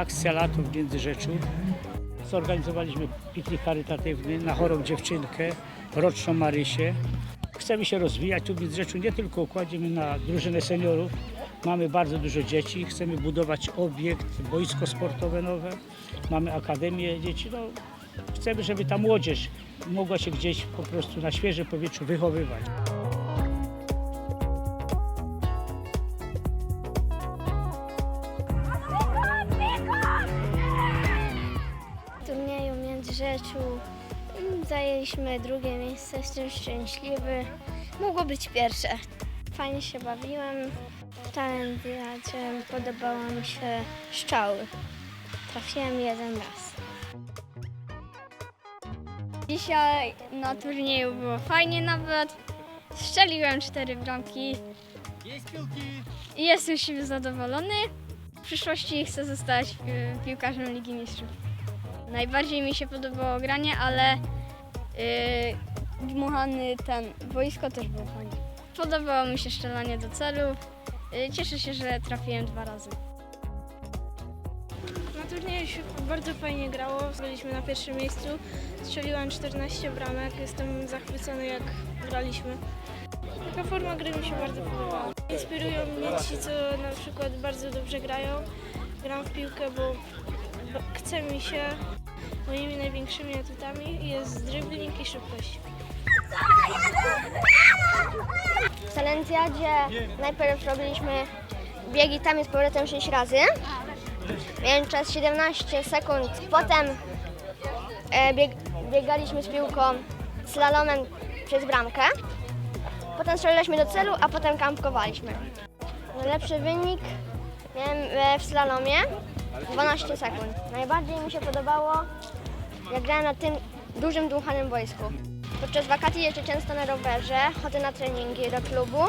akcja lato w Międzyrzeczu. Zorganizowaliśmy piknik charytatywny na chorą dziewczynkę, roczną Marysię. Chcemy się rozwijać tu w Międzyrzeczu, nie tylko kładziemy na drużynę seniorów. Mamy bardzo dużo dzieci, chcemy budować obiekt, boisko sportowe nowe. Mamy akademię dzieci. No, chcemy, żeby ta młodzież mogła się gdzieś po prostu na świeżym powietrzu wychowywać. Mm, zajęliśmy drugie miejsce, jestem szczęśliwy. Mogło być pierwsze. Fajnie się bawiłem. W talendiadzie podobało mi się szczały. Trafiłem jeden raz. Dzisiaj na turnieju było fajnie nawet. Strzeliłem cztery bramki. I jestem z siebie zadowolony. W przyszłości chcę zostać y, piłkarzem Ligi Mistrzów. Najbardziej mi się podobało granie, ale yy, dmuchany ten boisko też było fajnie. Podobało mi się strzelanie do celu. Y, cieszę się, że trafiłem dwa razy. Na turnieju się bardzo fajnie grało. Byliśmy na pierwszym miejscu. Strzeliłem 14 bramek. Jestem zachwycony jak graliśmy. Taka forma gry mi się bardzo podobała. Inspirują mnie ci, co na przykład bardzo dobrze grają. Gram w piłkę, bo chce mi się. Moimi największymi atutami jest dribbling i szybkość. W talendiadzie najpierw robiliśmy biegi tam z powrotem 6 razy. Miałem czas 17 sekund. Potem e, bieg, biegaliśmy z piłką slalomem przez bramkę. Potem strzelaliśmy do celu, a potem kampkowaliśmy. Najlepszy wynik miałem e, w slalomie 12 sekund. Najbardziej mi się podobało, jak grałem na tym dużym dmuchanym boisku. Podczas wakacji jeżdżę często na rowerze, chodzę na treningi do klubu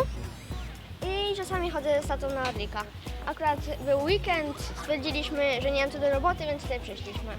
i czasami chodzę z tatą na Adrika. Akurat był weekend, stwierdziliśmy, że nie mam co do roboty, więc tutaj przyszliśmy.